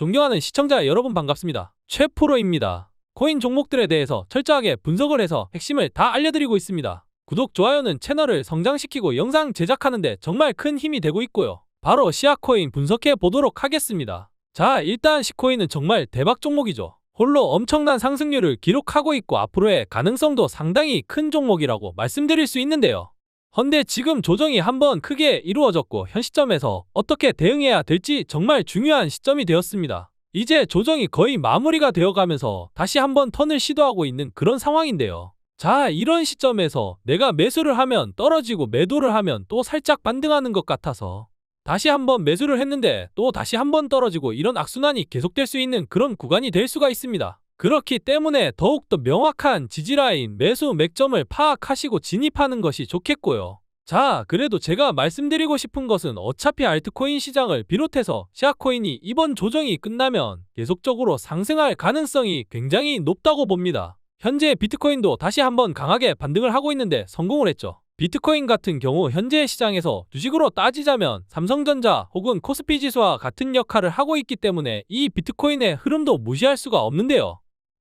존경하는 시청자 여러분 반갑습니다. 최프로입니다. 코인 종목들에 대해서 철저하게 분석을 해서 핵심을 다 알려드리고 있습니다. 구독, 좋아요는 채널을 성장시키고 영상 제작하는데 정말 큰 힘이 되고 있고요. 바로 시아코인 분석해 보도록 하겠습니다. 자, 일단 시코인은 정말 대박 종목이죠. 홀로 엄청난 상승률을 기록하고 있고 앞으로의 가능성도 상당히 큰 종목이라고 말씀드릴 수 있는데요. 헌데 지금 조정이 한번 크게 이루어졌고 현 시점에서 어떻게 대응해야 될지 정말 중요한 시점이 되었습니다. 이제 조정이 거의 마무리가 되어가면서 다시 한번 턴을 시도하고 있는 그런 상황인데요. 자, 이런 시점에서 내가 매수를 하면 떨어지고 매도를 하면 또 살짝 반등하는 것 같아서 다시 한번 매수를 했는데 또 다시 한번 떨어지고 이런 악순환이 계속될 수 있는 그런 구간이 될 수가 있습니다. 그렇기 때문에 더욱더 명확한 지지라인 매수 맥점을 파악하시고 진입하는 것이 좋겠고요. 자, 그래도 제가 말씀드리고 싶은 것은 어차피 알트코인 시장을 비롯해서 시아코인이 이번 조정이 끝나면 계속적으로 상승할 가능성이 굉장히 높다고 봅니다. 현재 비트코인도 다시 한번 강하게 반등을 하고 있는데 성공을 했죠. 비트코인 같은 경우 현재 시장에서 주식으로 따지자면 삼성전자 혹은 코스피 지수와 같은 역할을 하고 있기 때문에 이 비트코인의 흐름도 무시할 수가 없는데요.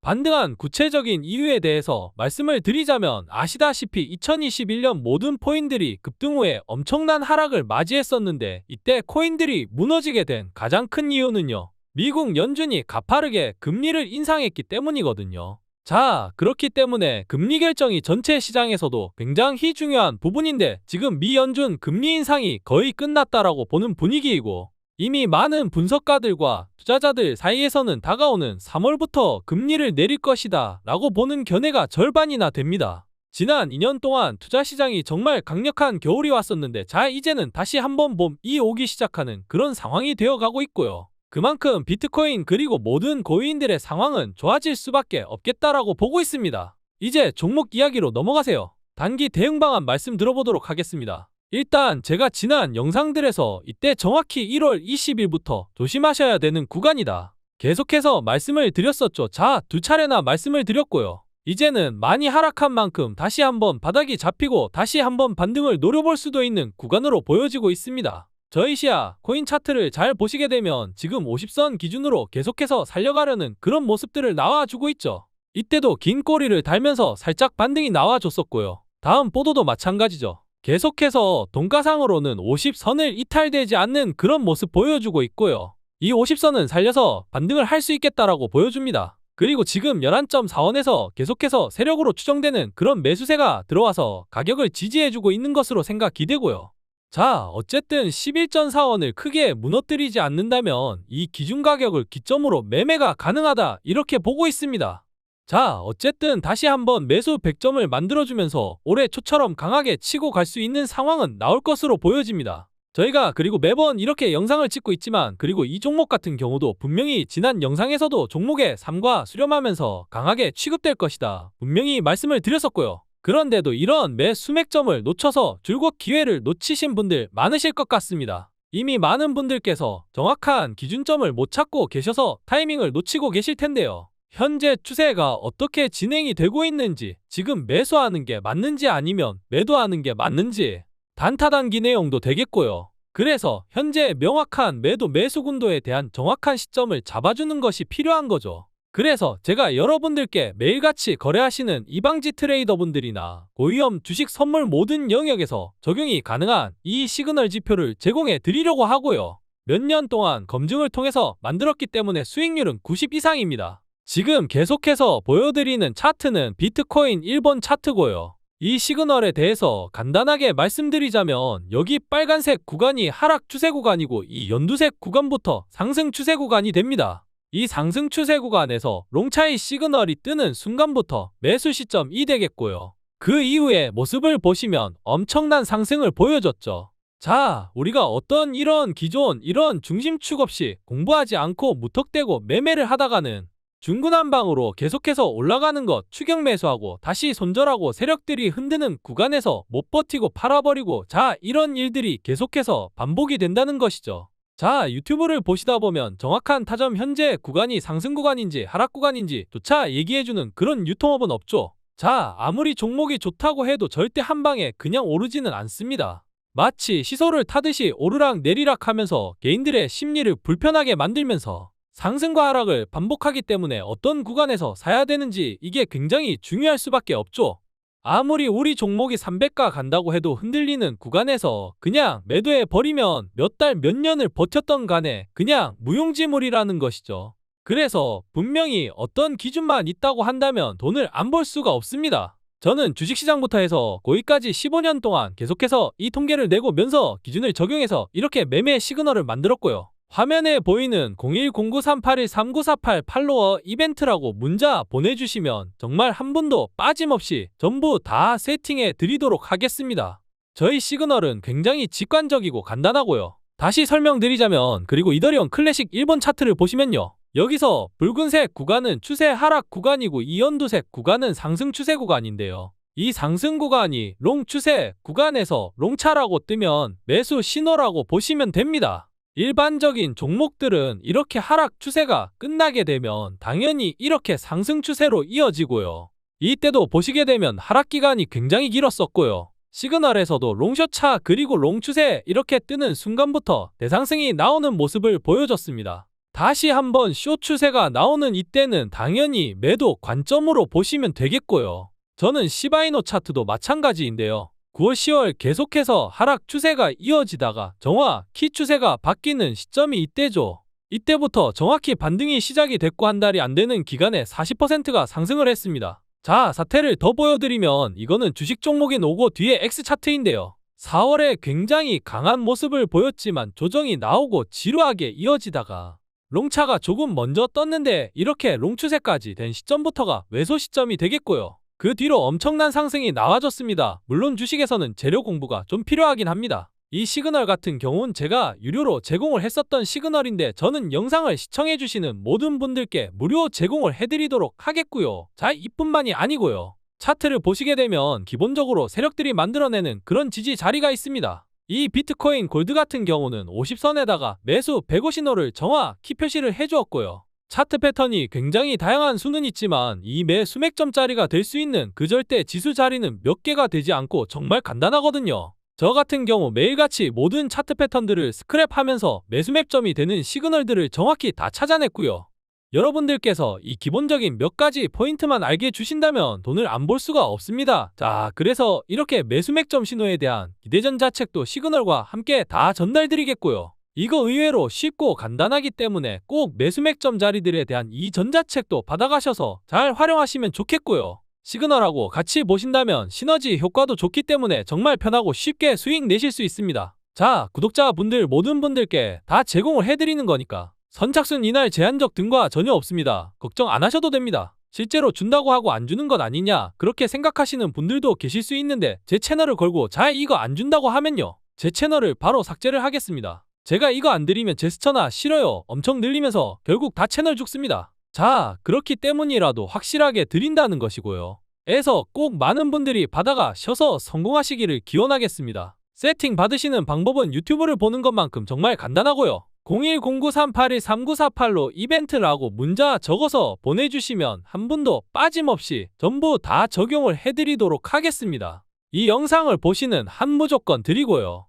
반등한 구체적인 이유에 대해서 말씀을 드리자면 아시다시피 2021년 모든 코인들이 급등 후에 엄청난 하락을 맞이했었는데 이때 코인들이 무너지게 된 가장 큰 이유는요. 미국 연준이 가파르게 금리를 인상했기 때문이거든요. 자, 그렇기 때문에 금리 결정이 전체 시장에서도 굉장히 중요한 부분인데 지금 미 연준 금리 인상이 거의 끝났다라고 보는 분위기이고 이미 많은 분석가들과 투자자들 사이에서는 다가오는 3월부터 금리를 내릴 것이다 라고 보는 견해가 절반이나 됩니다. 지난 2년 동안 투자 시장이 정말 강력한 겨울이 왔었는데 자 이제는 다시 한번 봄이 오기 시작하는 그런 상황이 되어가고 있고요. 그만큼 비트코인 그리고 모든 고위인들의 상황은 좋아질 수밖에 없겠다라고 보고 있습니다. 이제 종목 이야기로 넘어가세요. 단기 대응 방안 말씀 들어보도록 하겠습니다. 일단 제가 지난 영상들에서 이때 정확히 1월 20일부터 조심하셔야 되는 구간이다. 계속해서 말씀을 드렸었죠. 자, 두 차례나 말씀을 드렸고요. 이제는 많이 하락한 만큼 다시 한번 바닥이 잡히고 다시 한번 반등을 노려볼 수도 있는 구간으로 보여지고 있습니다. 저희 시야 코인 차트를 잘 보시게 되면 지금 50선 기준으로 계속해서 살려가려는 그런 모습들을 나와주고 있죠. 이때도 긴 꼬리를 달면서 살짝 반등이 나와줬었고요. 다음 보도도 마찬가지죠. 계속해서 동가상으로는 50선을 이탈되지 않는 그런 모습 보여주고 있고요. 이 50선은 살려서 반등을 할 수 있겠다라고 보여줍니다. 그리고 지금 11.4원에서 계속해서 세력으로 추정되는 그런 매수세가 들어와서 가격을 지지해주고 있는 것으로 생각이 되고요. 자, 어쨌든 11.4원을 크게 무너뜨리지 않는다면 이 기준 가격을 기점으로 매매가 가능하다 이렇게 보고 있습니다. 자, 어쨌든 다시 한번 매수 100점을 만들어주면서 올해 초처럼 강하게 치고 갈 수 있는 상황은 나올 것으로 보여집니다. 저희가 그리고 매번 이렇게 영상을 찍고 있지만 그리고 이 종목 같은 경우도 분명히 지난 영상에서도 종목의 삶과 수렴하면서 강하게 취급될 것이다. 분명히 말씀을 드렸었고요. 그런데도 이런 매 수맥점을 놓쳐서 줄곧 기회를 놓치신 분들 많으실 것 같습니다. 이미 많은 분들께서 정확한 기준점을 못 찾고 계셔서 타이밍을 놓치고 계실 텐데요. 현재 추세가 어떻게 진행이 되고 있는지, 지금 매수하는 게 맞는지 아니면 매도하는 게 맞는지 단타 단기 내용도 되겠고요. 그래서 현재 명확한 매도 매수 군도에 대한 정확한 시점을 잡아주는 것이 필요한 거죠. 그래서 제가 여러분들께 매일같이 거래하시는 이방지 트레이더분들이나 고위험 주식 선물 모든 영역에서 적용이 가능한 이 시그널 지표를 제공해 드리려고 하고요. 몇 년 동안 검증을 통해서 만들었기 때문에 수익률은 90 이상입니다. 지금 계속해서 보여드리는 차트는 비트코인 1번 차트고요. 이 시그널에 대해서 간단하게 말씀드리자면 여기 빨간색 구간이 하락 추세 구간이고 이 연두색 구간부터 상승 추세 구간이 됩니다. 이 상승 추세 구간에서 롱차이 시그널이 뜨는 순간부터 매수 시점이 되겠고요. 그 이후에 모습을 보시면 엄청난 상승을 보여줬죠. 자, 우리가 어떤 이런 기존 이런 중심축 없이 공부하지 않고 무턱대고 매매를 하다가는 중구난방으로 계속해서 올라가는 것 추격 매수하고 다시 손절하고 세력들이 흔드는 구간에서 못 버티고 팔아버리고 자 이런 일들이 계속해서 반복이 된다는 것이죠. 자 유튜브를 보시다 보면 정확한 타점 현재 구간이 상승 구간인지 하락 구간인지 조차 얘기해주는 그런 유통업은 없죠. 자 아무리 종목이 좋다고 해도 절대 한 방에 그냥 오르지는 않습니다. 마치 시소를 타듯이 오르락 내리락 하면서 개인들의 심리를 불편하게 만들면서 상승과 하락을 반복하기 때문에 어떤 구간에서 사야 되는지 이게 굉장히 중요할 수밖에 없죠. 아무리 우리 종목이 300가 간다고 해도 흔들리는 구간에서 그냥 매도해 버리면 몇 달 몇 년을 버텼던 간에 그냥 무용지물이라는 것이죠. 그래서 분명히 어떤 기준만 있다고 한다면 돈을 안 벌 수가 없습니다. 저는 주식시장부터 해서 고기까지 15년 동안 계속해서 이 통계를 내고 면서 기준을 적용해서 이렇게 매매 시그널을 만들었고요. 화면에 보이는 010938139488 팔로워 이벤트라고 문자 보내주시면 정말 한 분도 빠짐없이 전부 다 세팅해 드리도록 하겠습니다. 저희 시그널은 굉장히 직관적이고 간단하고요. 다시 설명드리자면 그리고 이더리움 클래식 1번 차트를 보시면요. 여기서 붉은색 구간은 추세 하락 구간이고 이 연두색 구간은 상승 추세 구간인데요. 이 상승 구간이 롱 추세 구간에서 롱차라고 뜨면 매수 신호라고 보시면 됩니다. 일반적인 종목들은 이렇게 하락 추세가 끝나게 되면 당연히 이렇게 상승 추세로 이어지고요. 이때도 보시게 되면 하락 기간이 굉장히 길었었고요. 시그널에서도 롱셔차 그리고 롱 추세 이렇게 뜨는 순간부터 대상승이 나오는 모습을 보여줬습니다. 다시 한번 쇼 추세가 나오는 이때는 당연히 매도 관점으로 보시면 되겠고요. 저는 시바이노 차트도 마찬가지인데요. 9월 10월 계속해서 하락 추세가 이어지다가 정화 키 추세가 바뀌는 시점이 이때죠. 이때부터 정확히 반등이 시작이 됐고 한 달이 안 되는 기간에 40%가 상승을 했습니다. 자, 사태를 더 보여드리면 이거는 주식 종목인 오고 뒤에 X 차트인데요. 4월에 굉장히 강한 모습을 보였지만 조정이 나오고 지루하게 이어지다가 롱차가 조금 먼저 떴는데 이렇게 롱 추세까지 된 시점부터가 외소 시점이 되겠고요. 그 뒤로 엄청난 상승이 나와줬습니다. 물론 주식에서는 재료 공부가 좀 필요하긴 합니다. 이 시그널 같은 경우는 제가 유료로 제공을 했었던 시그널인데 저는 영상을 시청해주시는 모든 분들께 무료 제공을 해드리도록 하겠고요. 자, 이뿐만이 아니고요. 차트를 보시게 되면 기본적으로 세력들이 만들어내는 그런 지지 자리가 있습니다. 이 비트코인 골드 같은 경우는 50선에다가 매수 105 신호를 정화 키 표시를 해주었고요. 차트 패턴이 굉장히 다양한 수는 있지만 이 매 수백 점짜리가 될 수 있는 그 절대 지수 자리는 몇 개가 되지 않고 정말 간단하거든요. 저 같은 경우 매일같이 모든 차트 패턴들을 스크랩하면서 매수맵점이 되는 시그널들을 정확히 다 찾아냈고요. 여러분들께서 이 기본적인 몇 가지 포인트만 알게 주신다면 돈을 안 볼 수가 없습니다. 자, 그래서 이렇게 매수 맥점 신호에 대한 기대전 자책도 시그널과 함께 다 전달드리겠고요. 이거 의외로 쉽고 간단하기 때문에 꼭 매수맥점 자리들에 대한 이 전자책도 받아가셔서 잘 활용하시면 좋겠고요. 시그널하고 같이 보신다면 시너지 효과도 좋기 때문에 정말 편하고 쉽게 수익 내실 수 있습니다. 자, 구독자분들 모든 분들께 다 제공을 해드리는 거니까 선착순 이날 제한적 등과 전혀 없습니다. 걱정 안 하셔도 됩니다. 실제로 준다고 하고 안 주는 것 아니냐 그렇게 생각하시는 분들도 계실 수 있는데 제 채널을 걸고 자 이거 안 준다고 하면요 제 채널을 바로 삭제를 하겠습니다. 제가 이거 안 드리면 제스처나 싫어요 엄청 늘리면서 결국 다 채널 죽습니다. 자 그렇기 때문이라도 확실하게 드린다는 것이고요. 에서 꼭 많은 분들이 받아가 셔서 성공하시기를 기원하겠습니다. 세팅 받으시는 방법은 유튜브를 보는 것만큼 정말 간단하고요. 010938139488로 이벤트라고 문자 적어서 보내주시면 한 분도 빠짐없이 전부 다 적용을 해드리도록 하겠습니다. 이 영상을 보시는 한 무조건 드리고요.